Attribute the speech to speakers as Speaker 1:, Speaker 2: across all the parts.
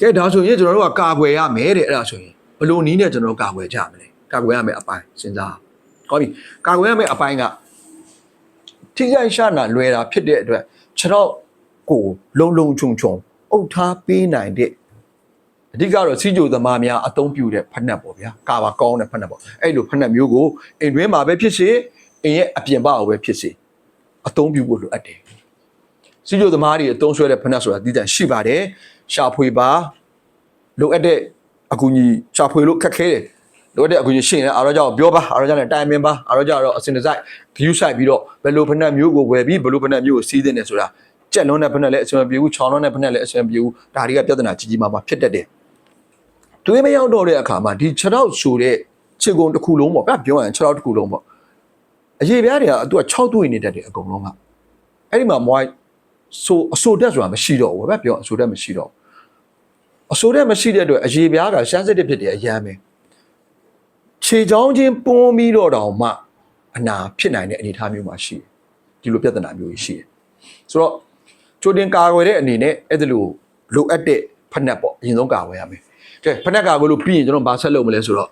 Speaker 1: ကဲဒါဆိုရင်ကျွန်တော်တို့ကကာကွယ်ရမယ်တဲ့အဲ့ဒါဆိုရင်ဘယ်လိုနည်းနဲ့ကျွန်တော်တို့ကာကွယ်ကြမလဲကာကွယ်ရမယ်အပိုင်းစဉ်းစားဟောပြီကာကွယ်ရမယ်အပိုင်းကထိခိုက်ရှာနာလွယ်တာဖြစ်တဲ့အတွက်ခြေတော့ကိုလုံလုံချုံချုံအုပ်ထားပေးနိုင်တဲ့အဓိကတော့စီဂျိုသမားများအသုံးပြုတဲ့ဖက်နှက်ပေါ့ဗျာကာပါကောင်းတဲ့ဖက်နှက်ပေါ့အဲ့လိုဖက်နှက်မျိုးကိုအိမ်တွင်းမှာပဲဖြစ်စေအိမ်ရဲ့အပြင်ဘက်ကိုပဲဖြစ်စေအသုံးပြုဖို့လိုအပ်တယ် စီဂျိုသမားတွေအသုံးဆွဲတဲ့ဖက်နှက်ဆိုတာတည်တံ့ရှိပါတယ်ရှာဖွေပါလိုအပ်တဲ့အကူအညီရှာဖွေလို့ခက်ခဲတယ်လိုအပ်တဲ့အကူအညီရှိရင်လည်းအားတော့ကြောင့်ပြောပါအားတော့ကြောင့်လည်းတိုင်ပင်ပါအားတော့ကြောင့်တော့အစင်တစိုက် view site ပြီးတော့ဘယ်လိုဖက်နှက်မျိုးကိုဝယ်ပြီးဘယ်လိုဖက်နှက်မျိုးကိုစီးတဲ့နေဆိုတာကြက်လုံးတဲ့ဖက်နှက်လည်းအဆင်မပြေဘူးချောင်းလုံးတဲ့ဖက်နှက်လည်းအဆင်မပြေဘူးဒါတွေကပြဿနာကြီးကြီးမားမားဖြစ်တတ်တယ်တွေးမရောက်တော့တဲ့အခါမှာဒီ6တော့ဆိုတဲ့ခြေကုံတစ်ခုလုံးပေါ့ဗျပြောရရင်6တော့တစ်ခုလုံးပေါ့အရေးပြားတွေကသူက6တွေ့နေတတ်တယ်အကုန်လုံးကအဲ့ဒီမှာမွိုင်း ဆိုအဆိုတက်ဆိုတာမရှိတော့ဘူးဗျပြောအဆိုတက်မရှိတော့ဘူးအဆိုတက်မရှိတဲ့အတွက်အရေးပြားကရှမ်းစစ်တစ်ဖြစ်တယ်အရမ်းပဲခြေချောင်းချင်းပွန်းပြီးတော့တောင်မှအနာဖြစ်နိုင်တဲ့အနေအထားမျိုးမှာရှိတယ်ဒီလိုပြဿနာမျိုးကြီးရှိတယ်ဆိုတော့ချိုတင်ကာကွယ်တဲ့အနေနဲ့အဲ့ဒါလိုလိုအပ်တဲ့ဖက်နှက်ပေါ့အရင်ဆုံးကာကွယ်ရမယ်ကဲဖက်နှက်ကဘလို့ပြီးရင်ကျွန်တော်ဘာဆက်လုပ်မလဲဆိုတော့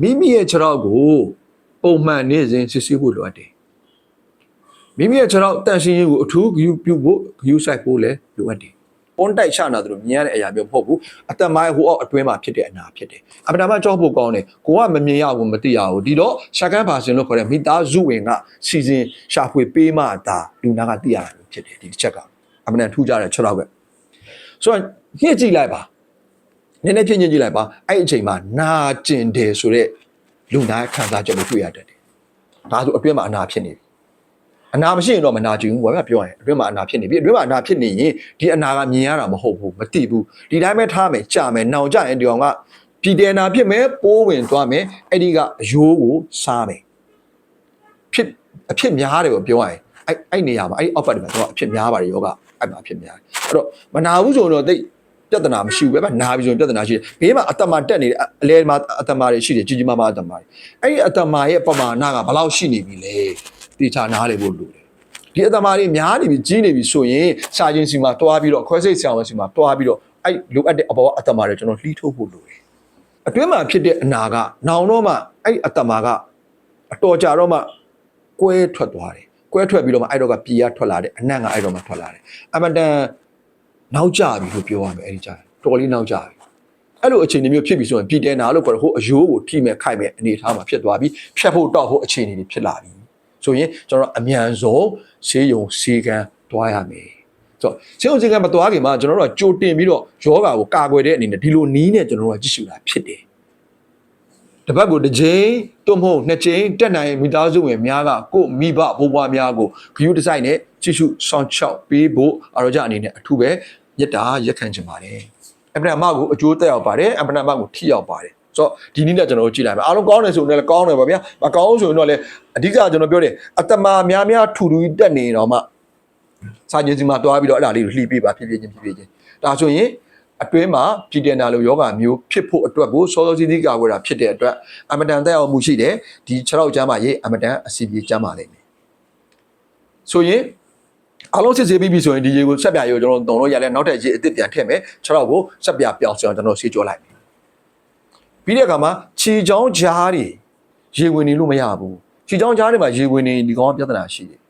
Speaker 1: မိမိရဲ့ခြေထောက်ကိုပုံမှန်နေ့စဉ်စစ်ဆေးဖို့လိုအပ်တယ် မိမိရဲ့ခြေထောက်တန်ရှင်းရေးကိုအထူးဂယူပြုဖို့ဂယူဆိုင်ဖို့လည်းလိုအပ်တယ်ပွန်တိုက်ချနာတို့မြင်ရတဲ့အရာမျိုးမဟုတ်ဘူးအသက်မိုင်းဟိုအောက်အတွင်းမှာဖြစ်တဲ့အနာဖြစ်တယ်အပဒါမှကြောက်ဖို့ကောင်းတယ်ကိုကမမြင်ရဘူးမသိရဘူးဒီတော့ရှာကန်ပါစင်လို့ခေါ်တဲ့မိသားစုဝင်ကစီစဉ်ရှာဖွေပေးမှသာလူနာကသိရတာမျိုးဖြစ်တယ်ဒီတစ်ချက်ကအမှန်တန်ထူးကြတဲ့ခြေထောက်ပဲဆိုတော့ညှစ်ကြည့်လိုက်ပါနည်းနည်းဖြည့်ညင်ကြည့်လိုက်ပါအဲ့ဒီအချိန်မှာနာကျင်တယ်ဆိုတော့လူနာခံစားချက်ကိုတွေ့ရတတ်တယ်ဒါဆိုအတွင်းမှာအနာဖြစ်နေပြီ အနာမရှိရင်တော့မနာကျင်ဘူးဘာမှပြောရင်အတွင်းမှာအနာဖြစ်နေပြီအတွင်းမှာအနာဖြစ်နေရင်ဒီအနာကမြင်ရတာမဟုတ်ဘူးမသိဘူးဒီတိုင်းပဲထားမယ်ကြာမယ်နောင်ကြရင်ဒီကောင်ကပြည်တယ်နာဖြစ်မယ်ပိုးဝင်သွားမယ်အဲ့ဒီကအယိုးကိုစားမယ်ဖြစ်အဖြစ်များတယ်ကိုပြောရရင်အဲ့အဲ့နေရာမှာအဲ့ဒီအောက်ပတ်တွေမှာတော့အဖြစ်များပါတယ်ယောဂအဲ့မှာအဖြစ်များတယ်အဲ့တော့မနာဘူးဆိုတော့တိတ်ပြဿနာမရှိဘူးပဲဗျနာပြီးဆိုရင်ပြဿနာရှိတယ်ဘေးမှာအတ္တမတက်နေတယ်အလဲမှာအတ္တမတွေရှိတယ်ကြီးကြီးမားမားအတ္တမတွေအဲ့ဒီအတ္တမရဲ့ပမာဏကဘယ်လောက်ရှိနေပြီလဲ တေချာနားလေဖို့လိုတယ်ဒီအတ္တမတွေများနေပြီကြီးနေပြီဆိုရင်စာချင်းစီမှာတွားပြီးတော့ခွဲစိတ်ဆရာဝန်စီမှာတွားပြီးတော့အဲ့လိုအပ်တဲ့အပေါ်ကအတ္တမတွေကျွန်တော်လှီးထုတ်ဖို့လိုတယ်အတွင်းမှာဖြစ်တဲ့အနာကနောင်တော့မှအဲ့ဒီအတ္တမကအတော်ကြာတော့မှကွဲထွက်သွားတယ်ကွဲထွက်ပြီးတော့မှအဲ့တော့ကပြည်ရထွက်လာတယ်အနံ့ကအဲ့တော့မှထွက်လာတယ်အမတန်နောက်ကျပြီလို့ပြောရမယ်အဲ့ဒီကြာတော်လေးနောက်ကျပြီအဲ့လိုအခြေအနေမျိုးဖြစ်ပြီဆိုရင်ပြည်တယ်နာလို့ခေါ်တော့ဟိုအယိုးကိုထိမဲ့ခိုက်မဲ့အနေအထားမှာဖြစ်သွားပြီးဖြတ်ဖို့တောက်ဖို့အခြေအနေတွေဖြစ်လာပြီ ဆိုရင်ကျွန်တော်အမြန်ဆုံးဆေးရုံဆေးကန်းတွားရမယ်ဆိုတော့ဆေးရုံဆေးကန်းမတွားခင်မှာကျွန်တော်တို့ကကြိုတင်ပြီးတော့ယောဂါကိုကာကွယ်တဲ့အနေနဲ့ဒီလိုနီးနဲ့ကျွန်တော်တို့ကကြည့်ရှုတာဖြစ်တယ်တစ်ပတ်ကိုတစ်ချိန်တွမဟုတ်နှစ်ချိန်တက်နိုင်မိသားစုဝင်များကကိုမိဘဘိုးဘွားများကိုဂယူဒီဇိုင်းနဲ့ကြည့်ရှုစောင့်ချောက်ပေးဖို့အရောကြအနေနဲ့အထူးပဲမြတ်တာရက်ခံချင်ပါတယ်အပ္ပနာမကိုအကျိုးတက်ရောက်ပါတယ်အပ္ပနာမကိုထိရောက်ပါတယ် ဆိုတော့ဒီနည်းနဲ့ကျွန်တော်တို့ကြည့်လိုက်ပါအားလုံးကောင်းတယ်ဆိုရင်လည်းကောင်းတယ်ပါဗျာမကောင်းဆိုရင်တော့လည်းအဓိကကျွန်တော်ပြောတယ်အတ္တမများများထူထူတက်နေတော့မှစာချင်းစီမှာတွားပြီးတော့အဲ့ဒါလေးကိုလှီးပေးပါဖြည်းဖြည်းချင်းဖြည်းဖြည်းချင်းဒါဆိုရင်အတွင်းမှာပြည်တယ်နာလိုယောဂမျိုးဖြစ်ဖို့အတွက်ကိုစောစောစီးစီးကာကွယ်တာဖြစ်တဲ့အတွက်အမတန်တက်အောင်မှုရှိတယ်ဒီ6ရောက်ကျမ်းပါရေးအမတန်အစီပြေကျမ်းပါလိမ့်မယ်ဆိုရင်အားလုံးစစ်ဆေးပြီးပြီဆိုရင်ဒီရေကိုဆက်ပြရေကိုကျွန်တော်တုံလို့ရလဲနောက်ထပ်ရေအစ်စ်ပြန်ထည့်မယ်6ရောက်ကိုဆက်ပြပြောင်းဆိုအောင်ကျွန်တော်ဆေးကြောလိုက်မယ် ပြီးတဲ့အခါမှာခြေချောင်းကြားတွေရေဝင်နေလို့မရဘူးခြေချောင်းကြားတွေမှာရေဝင်နေဒီကောင်ကပြဿနာရှိတယ်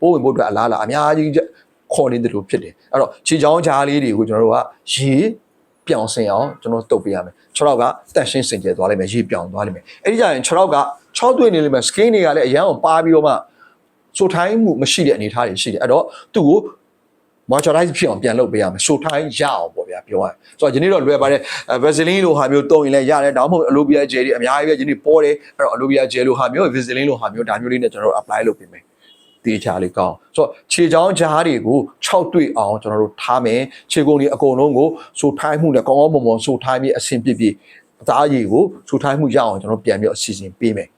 Speaker 1: ပိုးဝင်ဖို့အတွက်အလားအလာအများကြီးခေါ်နေတယ်လို့ဖြစ်တယ်အဲ့တော့ခြေချောင်းကြားလေးတွေကိုကျွန်တော်တို့ကရေပြောင်းစင်အောင်ကျွန်တော်တုတ်ပေးရမယ်6ရောက်ကတက်ရှင်းစင်ကြယ်သွားလိမ့်မယ်ရေပြောင်းသွားလိမ့်မယ်အဲ့ဒီကြရင်6ရောက်က6တွေ့နေလိမ့်မယ် skin တွေကလည်းအရန်အောင်ပါပြီးတော့မှဆိုထိုင်းမှုမရှိတဲ့အနေအထားတွေရှိတယ်အဲ့တော့သူ့ကို moisturize ဖြစ်အောင်ပြန်လုပ်ပေးရမယ်ဆိုထိုင်းရအောင်ပေါ့ဗျာပြောရရင်ဆိုတော့ယနေ့တော့လွယ်ပါတယ် vaseline လိုဟာမျိုးတုံးရင်လည်းရတယ်ဒါမှမဟုတ် aloe vera gel တွေအများကြီးပဲယနေ့ပေါ်တယ်အဲ့တော့ aloe vera gel လိုဟာမျိုး vaseline လိုဟာမျိုးဒါမျိုးလေးနဲ့ကျွန်တော်တို့ apply လုပ်ပေးမယ်တေချာလေးကောင်းဆိုတော့ခြေချောင်းကြားတွေကို6တွေ့အောင်ကျွန်တော်တို့ထားမယ်ခြေကုန်းတွေအကုန်လုံးကိုဆိုထိုင်းမှုနဲ့ကောင်းကောင်းမွန်မွန်ဆိုထိုင်းပြီးအဆင်ပြေပြေအသားရည်ကိုဆိုထိုင်းမှုရအောင်ကျွန်တော်ပြန်ပြီးအစီအစဉ်ပေးမယ်